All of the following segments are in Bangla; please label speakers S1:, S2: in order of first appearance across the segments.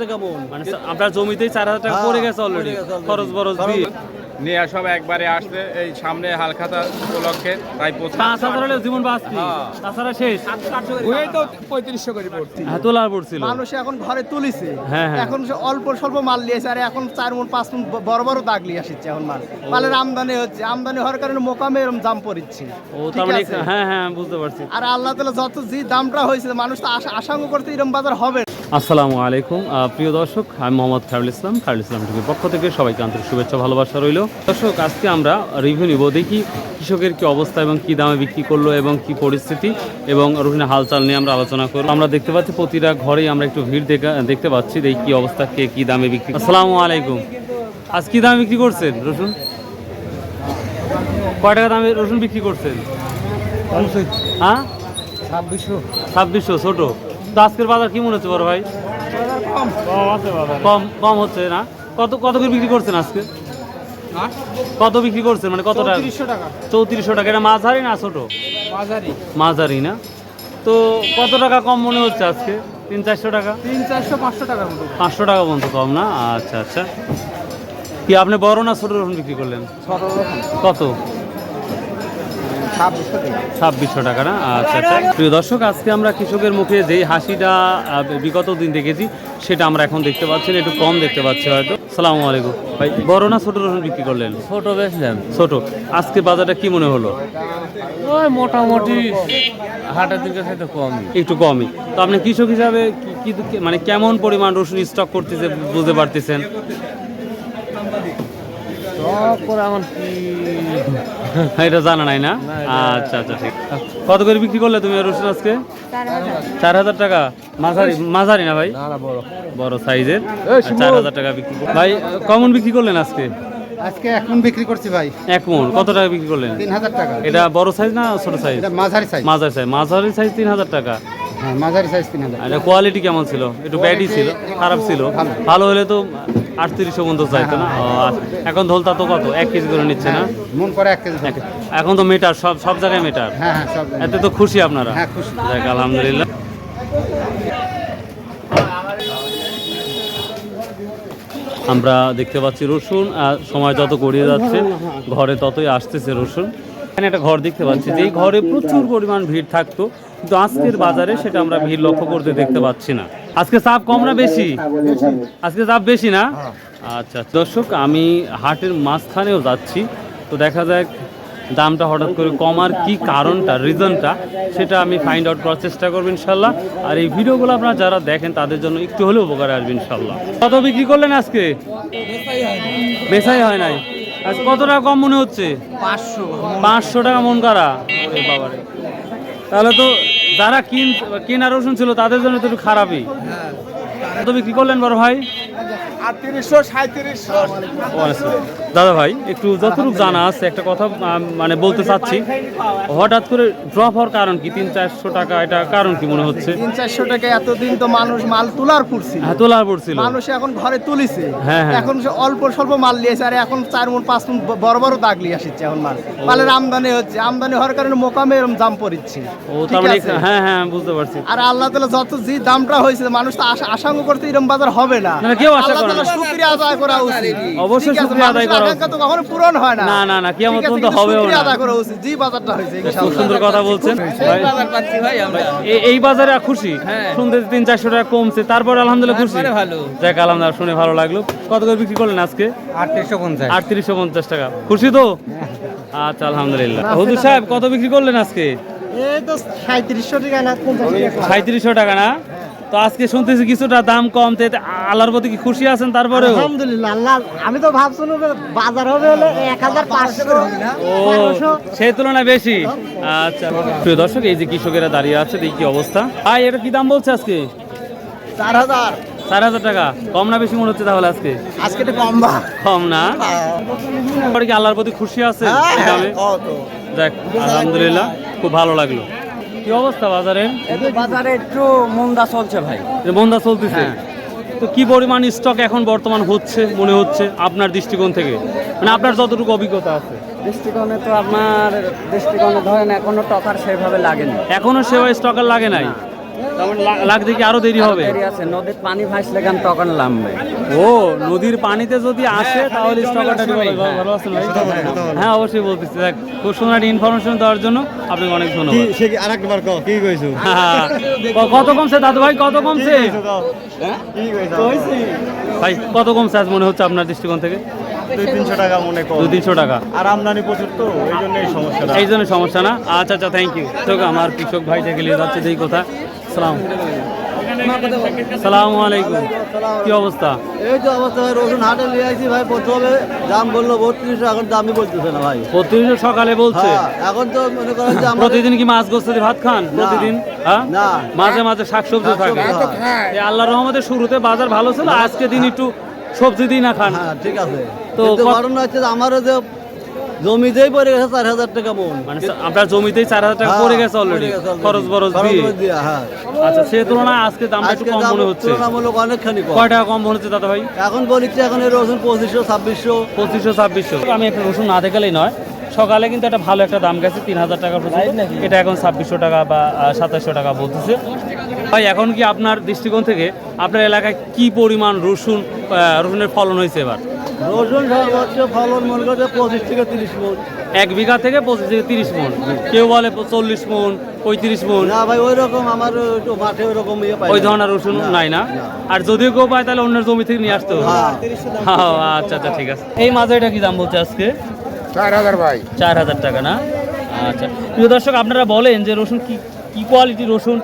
S1: টাকা মন।
S2: মানে আপনার জমিতেই চার হাজার টাকা পড়ে গেছে অলরেডি
S1: পড়ে গেছে already।
S2: খরচ বরচ দিয়ে।
S3: নিয়ে সব একবারে আসছে। এই সামনে হালখাতা উপলক্ষে তাই প্রচুর
S2: পাঁচ হাজার হলে জীবন বাঁচতি।
S3: হ্যাঁ।
S2: তাছাড়া শেষ।
S3: ওই তো পঁয়ত্রিশশো করে পড়ছি।
S2: হ্যাঁ তোলার পড়ছিল।
S1: মানুষ এখন ঘরে তুলিছে।
S2: হ্যাঁ, হ্যাঁ।
S1: এখন অল্প স্বল্প মাল নিয়েছে আর এখন চার মন পাঁচ মন বড় বড় দাগ নিয়ে আসছে এখন মাল। মালের আমদানি হচ্ছে। আমদানি হওয়ার কারণে মোকামে এরকম দাম পড়ছে
S2: ও তার মানে হ্যাঁ হ্যাঁ বুঝতে পারছি।
S1: আর আল্লাহ তালা যত যে দামটা হয়েছে মানুষ তো আশা আশঙ্কা করতে এরকম বাজার হবে।
S2: আসসালামু আলাইকুম। প্রিয় দর্শক আমি মোহাম্মদ খায়রুল ইসলাম খায়রুল ইসলাম টিভির পক্ষ থেকে সবাইকে আন্তরিক শুভেচ্ছা ভালোবাসা রইল। দর্শক আজকে আমরা রিভিউ নিব দেখি কৃষকের কি অবস্থা এবং কি দামে বিক্রি করল এবং কি পরিস্থিতি এবং রোহিণা হালচাল নিয়ে আমরা আলোচনা করব। আমরা দেখতে পাচ্ছি প্রতিটা ঘরেই আমরা একটু ভিড় দেখা দেখতে পাচ্ছি দেখি কি অবস্থা কে কি দামে বিক্রি আসসালামু আলাইকুম। আজ কি দামে বিক্রি করছেন রসুন? কয় টাকা দামে রসুন বিক্রি করছেন? হ্যাঁ?
S1: ছাব্বিশশো।
S2: ছাব্বিশশো ছোট। তো আজকের বাজার কি মনে হচ্ছে বড় ভাই? কম। কম হচ্ছে না? কত কত করে বিক্রি করছেন আজকে? কত বিক্রি করছেন? মানে কত টাকা?
S1: টাকা।
S2: চৌত্রিশশো টাকা। এটা মাঝারি না ছোট? মাঝারি। না? তো কত টাকা কম মনে হচ্ছে আজকে? তিন চারশো টাকা?
S1: তিন চারশো পাঁচশো মতো।
S2: পাঁচশো টাকা পর্যন্ত কম না? আচ্ছা আচ্ছা। কি আপনি বড় না ছোট রসুন বিক্রি করলেন? কত?
S1: ছাব্বিশশো টাকা
S2: না? আচ্ছা আচ্ছা। প্রিয় দর্শক আজকে আমরা কৃষকের মুখে যেই হাসিটা বিগত দিন দেখেছি সেটা আমরা এখন দেখতে পাচ্ছি একটু কম দেখতে পাচ্ছি হয়তো। সালামু আলাইকুম। ভাই বড় না ছোট রসুন বিক্রি করলেন?
S4: ছোট বেচলাম
S2: ছোট। আজকে বাজারটা কি মনে হলো?
S4: ওই মোটামুটি হাটের দিকে সাথে কম
S2: একটু কমই। তো আপনি কৃষক হিসাবে কি- মানে কেমন পরিমাণ রসুন স্টক করতেছে বুঝতে পারতেছেন?
S4: সব করে আমার কি
S2: এটা জানা নাই না? আচ্ছা আচ্ছা ঠিক। কত করে বিক্রি করলে তুমি রসুন আজকে? চার হাজার টাকা। মাঝারি মাঝারি না ভাই? বড়। সাইজের। চার হাজার টাকা বিক্রি। ভাই কমন বিক্রি করলেন আজকে?
S5: আজকে এখন বিক্রি করছি ভাই।
S2: এক কত টাকা বিক্রি করলেন?
S5: তিন হাজার টাকা।
S2: এটা বড় সাইজ না ছোট সাইজ?
S5: মাঝারি সাইজ।
S2: মাঝারি সাইজ। মাঝারি সাইজ তিন হাজার টাকা।
S5: হ্যাঁ মাঝারি সাইজ তিন হাজার
S2: কোয়ালিটি কেমন ছিল? একটু ব্যাডই ছিল খারাপ ছিল। ভালো হলে তো আটত্রিশশো পর্যন্ত চাইতো না? ও, আচ্ছা। এখন ধলতা তো কত? এক কেজি করে নিচ্ছে না?
S5: মন করে এক কেজি
S2: এখন তো মেটার সব সব জায়গায় মেটার।
S5: হ্যাঁ হ্যাঁ সব
S2: এতে তো খুশি আপনারা?
S5: হ্যাঁ, খুশি।
S2: আলহামদুলিল্লাহ। আমরা দেখতে পাচ্ছি রসুন আর সময় যত গড়িয়ে যাচ্ছে ঘরে ততই আসতেছে রসুন। এখানে একটা ঘর দেখতে পাচ্ছি, যেই ঘরে প্রচুর পরিমাণ ভিড় থাকতো, কিন্তু আজকের বাজারে সেটা আমরা ভিড় লক্ষ্য করতে দেখতে পাচ্ছি না। আজকে চাপ কম না বেশি? আজকে চাপ বেশি না? আচ্ছা দর্শক, আমি হাটের মাঝখানেও যাচ্ছি, তো দেখা যাক দামটা হঠাৎ করে কমার কি কারণটা রিজনটা সেটা আমি ফাইন্ড আউট করার চেষ্টা করব ইনশাল্লাহ। আর এই ভিডিওগুলো আপনারা যারা দেখেন, তাদের জন্য একটু হলেও উপকারে আসবে ইনশাল্লাহ। কত বিক্রি করলেন আজকে? বেচাই হয় নাই। আজ কত টাকা কম মনে হচ্ছে?
S1: পাঁচশো।
S2: পাঁচশো টাকা মন করা? বাবারে। তাহলে তো যারা কিন কেনা রসুন ছিল তাদের জন্য তো একটু খারাপই। কত বিক্রি করলেন বড় ভাই? দাদা ভাই একটু যতটুকু জানা আছে একটা কথা মানে বলতে চাচ্ছি। হঠাৎ করে ড্রপ হওয়ার কারণ কি? তিন চারশো টাকা এটা কারণ কি মনে হচ্ছে?
S1: তিন চারশো টাকা এতদিন তো মানুষ মাল তোলার পড়ছিল
S2: হ্যাঁ তোলার পড়ছিল
S1: মানুষ এখন ঘরে তুলিছে।
S2: হ্যাঁ, হ্যাঁ।
S1: এখন অল্প স্বল্প মাল নিয়েছে আর এখন চার মন পাঁচ মন বড় বড় দাগ নিয়ে আসছে এখন মাল। মালের আমদানি হচ্ছে। আমদানি হওয়ার কারণে মোকামে এরকম দাম পড়ছে
S2: ও তার মানে হ্যাঁ হ্যাঁ বুঝতে পারছি।
S1: আর আল্লাহ তালা যত যে দামটা হয়েছে মানুষ তো আশা আশঙ্কা করতে এরকম বাজার হবে না।
S2: না, কেউ আশা করে না।
S1: শুকরিয়া আদায় করা উচিত।
S2: অবশ্যই শুকরিয়া আদায় করা
S1: আকাঙ্ক্ষা তো কখনো পূরণ হয় না।
S2: না, না, না, কিয়ামত পর্যন্ত হবেও না।
S1: আদায় করা উচিত যে বাজারটা হয়েছে
S2: খুব সুন্দর কথা বলছেন। ভাই,
S4: পাচ্ছি ভাই আমরা।
S2: এই বাজারে খুশি? শুনতে তিন চারশো টাকা কমছে তারপরে আলহামদুলিল্লাহ খুশি।
S4: তারপরে ভালো।
S2: যাক আলহামদুলিল্লাহ শুনে ভালো লাগল। কত করে বিক্রি করলেন আজকে?
S5: আটত্রিশশো পঞ্চাশ।
S2: আটত্রিশশো পঞ্চাশ টাকা। খুশি তো? আচ্ছা আলহামদুলিল্লাহ। হুজুর সাহেব কত বিক্রি করলেন আজকে?
S1: এই তো সাঁত্রিশশো টাকা না
S2: সাঁত্রিশশো টাকা না? তো আজকে শুনতেছি কিছুটা দাম কম তো আল্লাহর প্রতি কি খুশি আছেন তারপরে
S1: আলহামদুলিল্লাহ আল্লাহ আমি তো ভাবছিলাম যে বাজার হবে হলে এক হাজার পাঁচশো
S2: ও সেই তুলনায় বেশি? আচ্ছা প্রিয় দর্শক এই যে কৃষকেরা দাঁড়িয়ে আছে দেখি কি অবস্থা। ভাই এটা কি দাম বলছে আজকে?
S1: চার হাজার
S2: চার হাজার টাকা। কম না বেশি মনে হচ্ছে তাহলে আজকে?
S1: আজকে কম বা।
S2: কম না? পরে কি আল্লাহর প্রতি খুশি আছে এই দামে? যাক আলহামদুলিল্লাহ খুব ভালো লাগল। কি অবস্থা বাজারে?
S4: বাজারে একটু মন্দা চলছে ভাই।
S2: মন্দা চলতেছে? তো কি পরিমাণ স্টক এখন বর্তমান হচ্ছে মনে হচ্ছে আপনার দৃষ্টিকোণ থেকে? মানে আপনার যতটুকু অভিজ্ঞতা আছে।
S4: দৃষ্টিকোণে তো আপনার দৃষ্টিকোণে ধরেন এখনও টকার সেভাবে লাগেনি।
S2: এখনও সেভাবে স্টকার লাগে নাই? লা- লাগতে কি আরও দেরি হবে?
S6: দেরি আছে নদীর পানি ভাসলে কেন তখন নামবে
S2: ও নদীর পানিতে যদি আসে তাহলে স্টকারটা ভালো আছেন ভাই? হ্যাঁ অবশ্যই বলতেছি। দেখ খুব সুন্দর একটা ইনফরমেশন দেওয়ার জন্য আপনাকে অনেক ধন্যবাদ।
S5: সে কি আরেকবার কও কি কইছো?
S2: হ্যাঁ। কত কমছে দাদু ভাই? কত কমছে? ভাই কত কমছে আজ মনে হচ্ছে আপনার দৃষ্টিকোণ থেকে?
S7: দুই তিনশো টাকা মনে
S2: দুই তিনশো টাকা।
S7: আর আমদানি প্রচুর তো এই জন্য এই
S2: এই জন্য সমস্যা না? আচ্ছা আচ্ছা থ্যাংক ইউ তো আমার কৃষক ভাই থেকে নিয়ে যাচ্ছে যেই কথা। সালাম সালাম আলাইকুম। কি অবস্থা?
S1: এই তো অবস্থা ভাই রসুন হাটে নিয়ে ভাই প্রথমে দাম বলল বত্রিশশো এখন দামই বলতেছে না ভাই।
S2: প্রতিদিন সকালে বলছে?
S1: হ্যাঁ, এখন তো মনে করেন যে আমরা
S2: প্রতিদিন কি মাছ গোস্ত ভাত খান? প্রতিদিন? হ্যাঁ?
S1: না।
S2: মাঝে মাঝে শাকসবজি থাকে। আল্লাহ রহমতের শুরুতে বাজার ভালো ছিল আজকে দিন একটু সবজি দিই না খান।
S1: হ্যাঁ ঠিক আছে।
S2: তো
S1: ঘটনা হচ্ছে আমারও যে জমিতেই পড়ে গেছে চার হাজার টাকা মন।
S2: মানে আপনার জমিতেই চার হাজার টাকা
S1: হ্যাঁ,
S2: পড়ে গেছে অলরেডি। খরচ বরচ দিয়ে?
S1: হ্যাঁ।
S2: আচ্ছা সে তুলনায় আজকে দামটা একটু কম
S1: দাম
S2: মনে হচ্ছে।
S1: তুলনামূলক অনেকখানি কম।
S2: কয় টাকা কম মনে হচ্ছে দাদা ভাই?
S1: এখন বলিচ্ছে এখন এই রসুন পঁচিশশো ছাব্বিশশো।
S2: পঁচিশশো ছাব্বিশশো। আমি একটা রসুন না দেখালেই নয় সকালে কিন্তু একটা ভালো একটা দাম গেছে তিন হাজার টাকা পর্যন্ত। এটা এখন ছাব্বিশশো টাকা বা সাতাশশো টাকা বলতেছে। ভাই এখন কি আপনার দৃষ্টিকোণ থেকে আপনার এলাকায় কি পরিমাণ রসুন রসুনের ফলন হয়েছে এবার?
S1: রসুন সর্বোচ্চ ফলন মনে করছে পঁচিশ থেকে তিরিশ মন।
S2: এক বিঘা থেকে পঁচিশ থেকে তিরিশ মন। কেউ বলে চল্লিশ মন পঁয়ত্রিশ মন।
S1: না ভাই ওই রকম আমার মাঠে ওই রকম ইয়ে পাই
S2: ওই ধরনের রসুন নাই না। আর যদি কেউ পায় তাহলে অন্যের জমি থেকে নিয়ে আসতে হবে।
S1: হ্যাঁ,
S2: আচ্ছা আচ্ছা ঠিক আছে। এই মাঝে এটা কি দাম বলছে আজকে?
S5: চার হাজার ভাই।
S2: চার হাজার টাকা না? আচ্ছা। প্রিয় দর্শক আপনারা বলেন যে রসুন কি কি কোয়ালিটির রসুন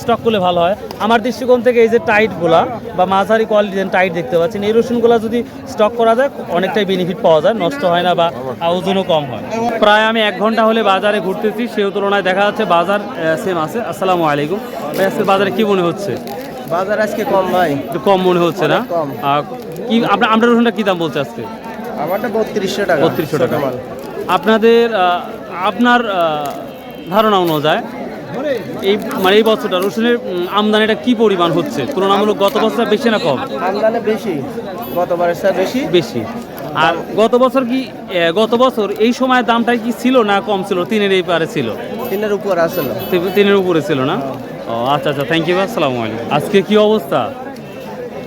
S2: স্টক করলে ভালো হয়। আমার দৃষ্টিকোণ থেকে এই যে টাইটগুলা বা মাঝারি কোয়ালিটির টাইট দেখতে পাচ্ছেন এই রসুনগুলো যদি স্টক করা যায় অনেকটাই বেনিফিট পাওয়া যায় নষ্ট হয় না বা ওজনও কম হয়। প্রায় আমি এক ঘণ্টা হলে বাজারে ঘুরতেছি সেই তুলনায় দেখা যাচ্ছে বাজার সেম আছে। আসসালামু আলাইকুম। ভাই আজকে বাজারে কি মনে হচ্ছে?
S1: বাজার আজকে কম ভাই।
S2: একটু কম মনে হচ্ছে না? কি আপনার আমরা রসুনটা কি দাম বলছে আজকে?
S1: আমারটা বত্রিশশো টাকা
S2: বত্রিশশো টাকা। আপনাদের আপনার ধারণা অনুযায়ী এই মানে এই বছরটা রসুনের আমদানিটা কি পরিমাণ হচ্ছে? তুলনামূলক গত বছর বেশি না কম?
S1: আমদানি বেশি গতবারের চেয়ে বেশি।
S2: বেশি। আর গত বছর কি গত বছর এই সময় দামটা কি ছিল না কম ছিল? তিনের এই পারে ছিল?
S1: তিনের উপর আসলো
S2: তিনের উপরে ছিল না? ও আচ্ছা আচ্ছা থ্যাংক ইউ আসসালামু আলাইকুম। আজকে কি অবস্থা?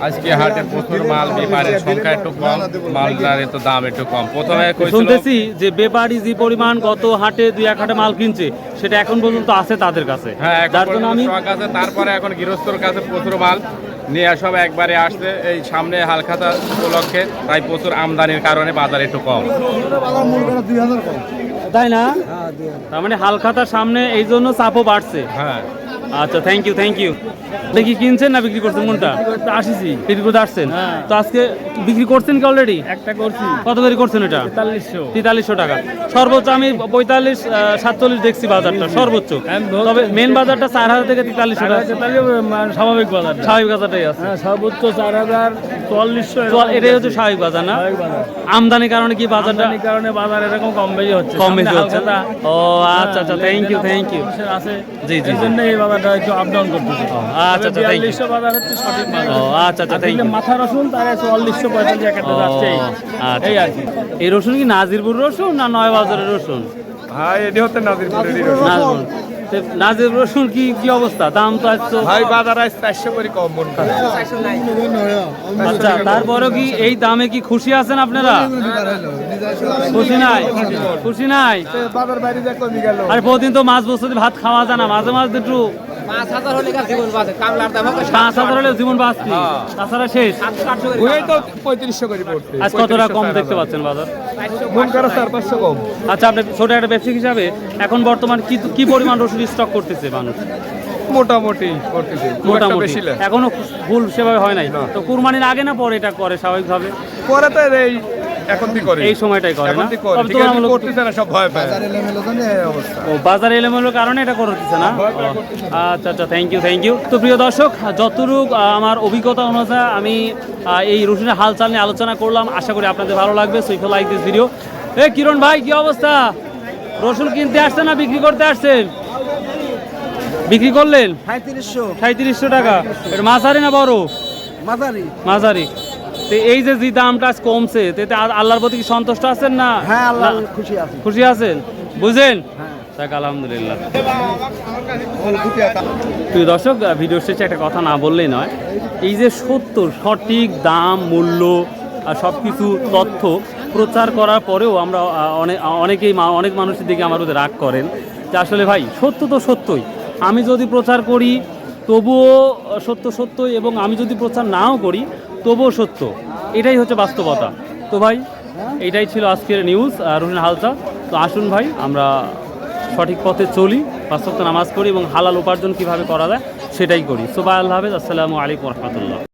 S3: আজকে হাটে প্রচুর মাল ব্যাপারের সংখ্যা একটু কম মালদার তো দাম একটু কম। প্রথমে
S2: শুনতেছি যে ব্যাপারী যে পরিমাণ গত হাটে দুই এক হাটে মাল কিনছে সেটা এখন পর্যন্ত আছে তাদের কাছে।
S3: হ্যাঁ এখন
S2: যার জন্য আমি
S3: আছে। তারপরে এখন গৃহস্থর কাছে প্রচুর মাল। নিয়ে সব একবারে আসছে। এই সামনে হালখাতা উপলক্ষে তাই প্রচুর আমদানির কারণে বাজার একটু কম।
S2: তাই না? তার মানে হালখাতার সামনে এই জন্য চাপও বাড়ছে।
S3: হ্যাঁ।
S2: আচ্ছা থ্যাংক ইউ থ্যাংক ইউ দেখি কিনছেন না বিক্রি করছেন কোনটা? আসিছি। বিক্রি করতে আসছেন তো আজকে বিক্রি করছেন কি অলরেডি একটা করছি। কত করে করছেন এটা? তেতাল্লিশশো। তেতাল্লিশশো টাকা। সর্বোচ্চ আমি পঁয়তাল্লিশ সাতচল্লিশ দেখছি বাজারটা সর্বোচ্চ। তবে মেন বাজারটা চার হাজার থেকে তেতাল্লিশশো টাকা
S4: স্বাভাবিক বাজার
S2: স্বাভাবিক বাজারটাই আছে।
S4: হ্যাঁ সর্বোচ্চ চার হাজার চুয়াল্লিশশো
S2: এটাই হচ্ছে স্বাভাবিক বাজার না? আমদানির কারণে কি বাজারটা
S4: কারণে বাজার এরকম কম বেশি হচ্ছে।
S2: কম হচ্ছে
S4: হালখাতা,
S2: ও আচ্ছা আচ্ছা। থ্যাংক ইউ থ্যাংক ইউ
S4: মানুষের আছে।
S2: জি, জি,
S4: এই জন্য এই বাজারটা একটু আপ ডাউন করতেছে।
S2: আচ্ছা, আচ্ছা, thank you.
S4: বাজার হচ্ছে সঠিক
S2: ও আচ্ছা আচ্ছা থ্যাংক ইউ
S4: মাথা রসুন তার চুয়াল্লিশশো পঁয়তাল্লিশ একটা যাচ্ছে এই।
S2: আচ্ছা।
S4: আর কি।
S2: এই রসুন কি নাজিরপুর রসুন না নয় বাজারের রসুন?
S3: ভাই এটি হচ্ছে
S2: তো নাজিরপুর রসুন কি কি অবস্থা? দাম তো
S3: ভাই বাজার আজ চারশো করে কম মন
S2: আচ্ছা তারপরেও কি এই দামে কি খুশি আছেন আপনারা? খুশি নাই? খুশি নাই?
S1: বাজার বাইরে যা কমে গেল।
S2: আর প্রতিদিন তো মাছ বসতে ভাত খাওয়া যায় না মাঝে মাঝে একটু
S6: পাঁচ হাজার হলে জীবন বাঁচে? কামলার দাম
S2: পাঁচ হাজার হলে জীবন বাঁচতি। তাছাড়া শেষ।
S3: ওই তো পঁয়ত্রিশশো করে পড়ছে।
S2: আজ কতটা কম দেখতে পাচ্ছেন বাজার?
S3: মন করা চার পাঁচশো কম।
S2: আচ্ছা আপনি ছোট একটা ব্যবসায়িক হিসাবে এখন বর্তমান কি কি পরিমাণ রসুন স্টক করতেছে মানুষ?
S3: মোটামুটি করতেছে
S2: মোটামুটি। এখনও ভুল সেভাবে হয় নাই। তো কুরবানির আগে না পরে এটা করে স্বাভাবিকভাবে?
S3: পরে তো এই এখন কি করে?
S2: এই সময়টাই করে না?
S3: এখন কি করে? ঠিক আছে, করতেছে না সব ভয় পায়।
S2: ও বাজার এলোমেলোর কারণে এটা করতেছে না? আচ্ছা আচ্ছা থ্যাংক ইউ থ্যাংক ইউ তো প্রিয় দর্শক যতটুক আমার অভিজ্ঞতা অনুযায়ী আমি এই রসুনের হালচাল নিয়ে আলোচনা করলাম আশা করি আপনাদের ভালো লাগবে। So if like this video এ কিরণ ভাই কি অবস্থা? রসুন কিনতে আসছেন না বিক্রি করতে আসছেন বিক্রি করলেন?
S1: সাঁত্রিশশো
S2: সাঁত্রিশশো টাকা। এটা মাঝারি না বড়?
S1: মাঝারি।
S2: মাঝারি। তো এই যে যে দামটা আজ কমছে তাতে আল্লাহর প্রতি কি সন্তুষ্ট আছেন না?
S1: হ্যাঁ আল্লাহ খুশি আছে।
S2: খুশি আছেন? বুঝেন? যাক আলহামদুলিল্লাহ। প্রিয় দর্শক ভিডিও শেষে একটা কথা না বললেই নয়। এই যে সত্য সঠিক দাম মূল্য আর সব কিছু তথ্য প্রচার করার পরেও আমরা অনেক অনেকেই অনেক মানুষের দিকে আমার রাগ করেন। যে আসলে ভাই সত্য তো সত্যই আমি যদি প্রচার করি তবুও সত্য সত্যই এবং আমি যদি প্রচার নাও করি তবুও সত্য, এটাই হচ্ছে বাস্তবতা। তো ভাই, এটাই ছিল আজকের নিউজ রুহিন হালতা তো আসুন ভাই, আমরা সঠিক পথে চলি, বাস্তবতা নামাজ করি এবং হালাল উপার্জন কীভাবে করা যায় সেটাই করি। সোবাই আল্লাহ হাফেজ, আসসালামু আলাইকুম রহমতুল্লাহ।